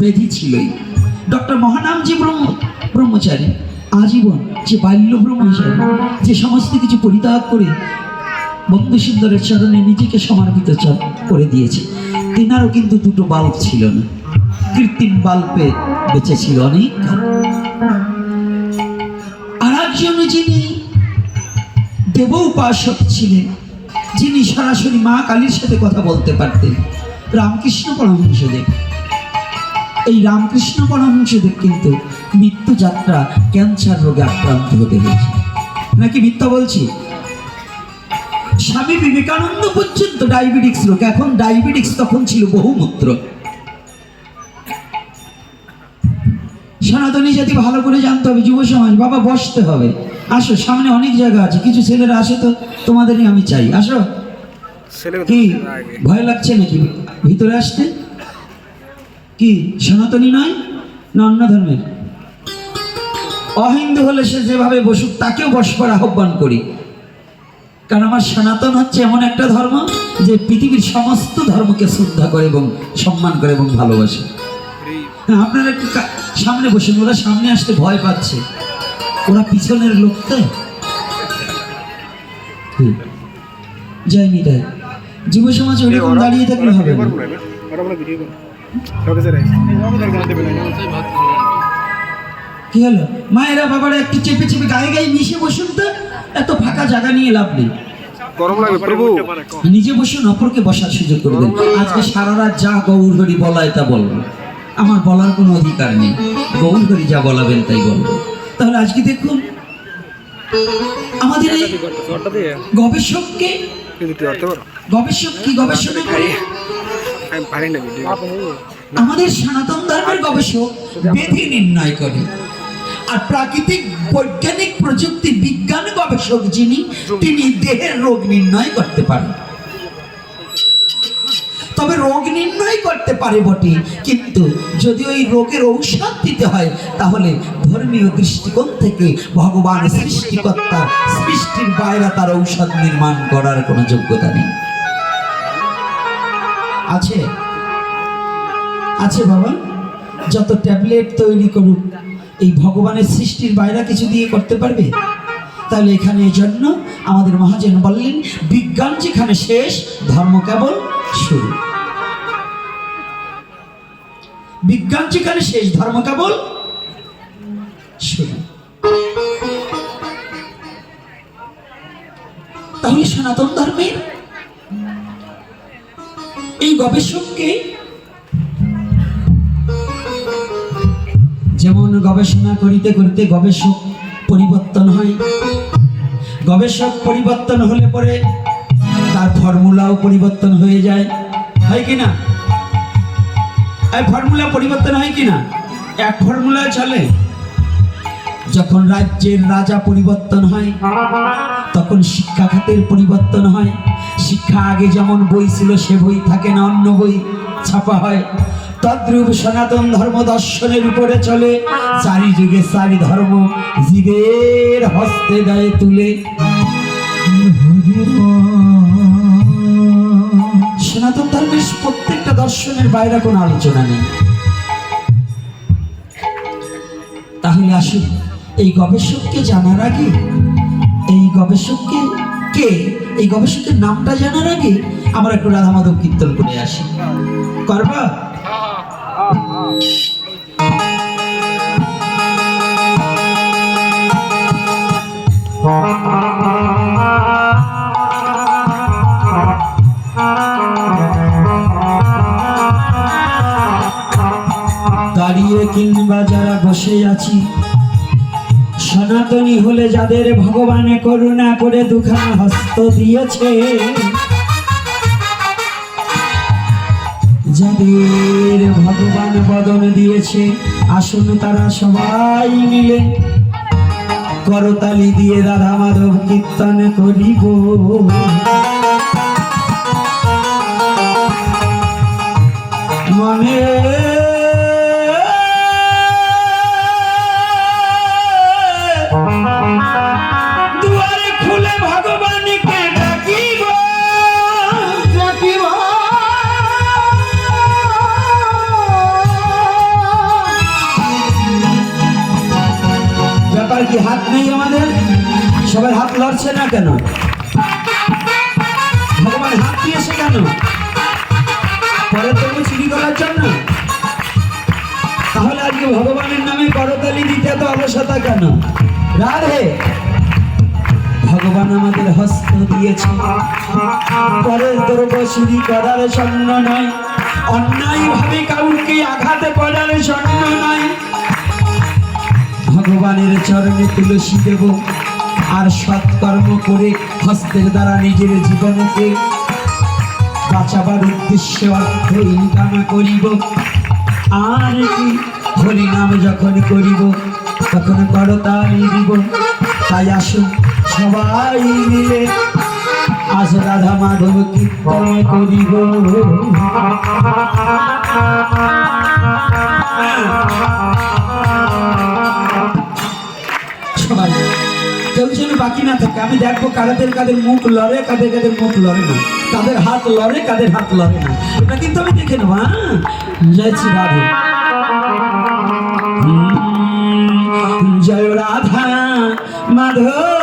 বেধি ছিলই। ডক্টর মহানামজি ব্রহ্ম, ব্রহ্মচারী, আজীবন যে বাল্য ব্রহ্মচারী, যে সমস্ত কিছু পরিত্যাগ করে বন্ধু সুন্দরের চরণে নিজেকে সমর্পিত করে দিয়েছে, তেনারও কিন্তু দুটো বাল্ব ছিল না। কৃত্রিম বাল্বে বেঁচে ছিল অনেক। আর একজন যিনি দেব উপাসক ছিলেন, যিনি সরাসরি মা কালীর সাথে কথা বলতে পারতেন। রামকৃষ্ণ পরমহংসদেব। এই রামকৃষ্ণ পরমহংসদেব কিন্তু মৃত্যু যাত্রা ক্যান্সার রোগে আক্রান্ত হতে হয়েছে। নাকি মিথ্যা বলছি? স্বামী বিবেকানন্দ পর্যন্ত ডায়াবেটিক্স রোগ এখন ডায়াবেটিক্স তখন ছিল বহুমূত্র। সনাতনী জাতি ভালো করে জানতে হবে যুব সমাজ বাবা বসতে হবে। আসো সামনে অনেক জায়গা আছে কিছু ছেলেরা আসে তো তোমাদেরই আমি চাই। আসো। কি? ভয় লাগছে নাকি? ভিতরে আসতে? কি সনাতনী নয়? না অন্য ধর্মের। অহিন্দু হলে সে যেভাবে বসুক তাকেও বসবার আহ্বান করি। কারণ আমার সনাতন হচ্ছে এমন একটা ধর্ম যে পৃথিবীর সমস্ত ধর্মকে শ্রদ্ধা করে এবং সম্মান করে এবং ভালোবাসে। হ্যাঁ, আপনারা একটু সামনে বসুন ওরা সামনে আসতে ভয় পাচ্ছে। ওরা পিছনের লোক তো। জয় নিতাই যুব সমাজ ওরকম দাঁড়িয়ে থাকলে হবে না। কি হলো? মায়েরা বাবারা একটু চেপে চেপে গায়ে গায়ে মিশে বসুন তো। এত ফাঁকা জায়গা নিয়ে লাভ নেই। গরম লাগে প্রভু। নিজে বসুন অপরকে বসার সুযোগ করে দেন। আজকে সারা রাত যা গৌর হরি বলায় তা বলব আমার বলার কোনো অধিকার নেই। গৌর হরি যা বলাবেন তাই বলব। তাহলে আজকে দেখুন আমাদের এই গবেষককে গবেষক কি গবেষণা করে? আমাদের সনাতন ধর্মের গবেষক বেধি নির্ণয় করে। আর প্রাকৃতিক বৈজ্ঞানিক প্রযুক্তি বিজ্ঞান গবেষক যিনি, তিনি দেহের রোগ নির্ণয় করতে পারেন। তবে রোগ নির্ণয় করতে পারে বটে, কিন্তু যদি ওই রোগের ঔষধ দিতে হয়, তাহলে ধর্মীয় দৃষ্টিকোণ থেকে ভগবান সৃষ্টিকর্তা সৃষ্টির বাইরে তার ঔষধ নির্মাণ করার কোনো যোগ্যতা নেই। আছে? আছে বাবা। যত ট্যাবলেট তৈরি করুক, এই ভগবানের সৃষ্টির বাইরে কিছু দিয়ে করতে পারবে? তাহলে এখানে এই জন্য আমাদের মহাজন বললেন, বিজ্ঞান যেখানে শেষ, ধর্ম কেবল শুরু। বিজ্ঞান যেখানে শেষ, ধর্ম কেবল শুরু। তাহলে সনাতন ধর্মের এই গবেষককে যেমন গবেষণা করিতে করিতে গবেষক পরিবর্তন হয়, গবেষক পরিবর্তন হলে পরে তার ফর্মুলাও পরিবর্তন হয়ে যায়। হয় কি না? এই ফর্মুলা পরিবর্তন হয় কি না? এক ফর্মুলা চলে। যখন রাজ্যের রাজা পরিবর্তন হয়, তখন শিক্ষা খাতের পরিবর্তন হয়। শিক্ষা আগে যেমন বই ছিল, সে বই থাকে না, অন্য বই ছাপা হয়। তদ্রূপ সনাতন ধর্ম দর্শনের উপরে চলে। চারি যুগে চারি ধর্ম জীবের হস্তে দেয় তুলে। সনাতন ধর্মের প্রত্যেকটা দর্শনের বাইরে কোনো আলোচনা নেই। তাহলে আসুন, এই গবেষককে জানার আগে, এই গবেষককে কে? এই গবেষকের নামটা জানার আগে আমরা একটু রাধা মাধব কীর্তন করে আসি। করবা? দাঁড়িয়ে কিংবা যারা বসে আছি সনাতনী হলে যাদের ভগবানে করুণা করে দুখানা হস্ত দিয়েছে, যাদের ভগবান বদন দিয়েছে, আসুন তারা সবাই মিলে করতালি দিয়ে রাধা মাধব কীর্তন করিব। মনে লড়ছে না কেন? ভগবান হাত দিয়েছে কেন? তবু চুরি করার জন্য? তাহলে আজকে ভগবানের নামে করতালি দিতে এত অলসতা কেন? রাধে। ভগবান আমাদের হস্ত দিয়েছে। পরের দ্রব্য চুরি করার জন্য নয়। অন্যায় ভাবে কাউকে আঘাত করার জন্য নয়। ভগবানের চরণে তুলসী দেব। আর সৎকর্ম করে হস্তের দ্বারা নিজের জীবনকে বাঁচাবার উদ্দেশ্যে অর্থ ইনকাম করিব। আর কি হরি নাম যখন করিব, তখন করো করতালি দিব। তাই আসুন সবাই মিলে আজ রাধা মাধব কীর্তন করিব। সবাই। কেউ যেন বাকি না থাকে, আমি দেখব কাদের কাদের মুখ লড়ে, কাদের কাদের মুখ লড়ে না। কাদের হাত লড়ে, কাদের হাত লড়ে না। ওটা কিন্তু আমি দেখে নেব হ্যাঁ? জয় রাধে। জয় রাধা মাধব।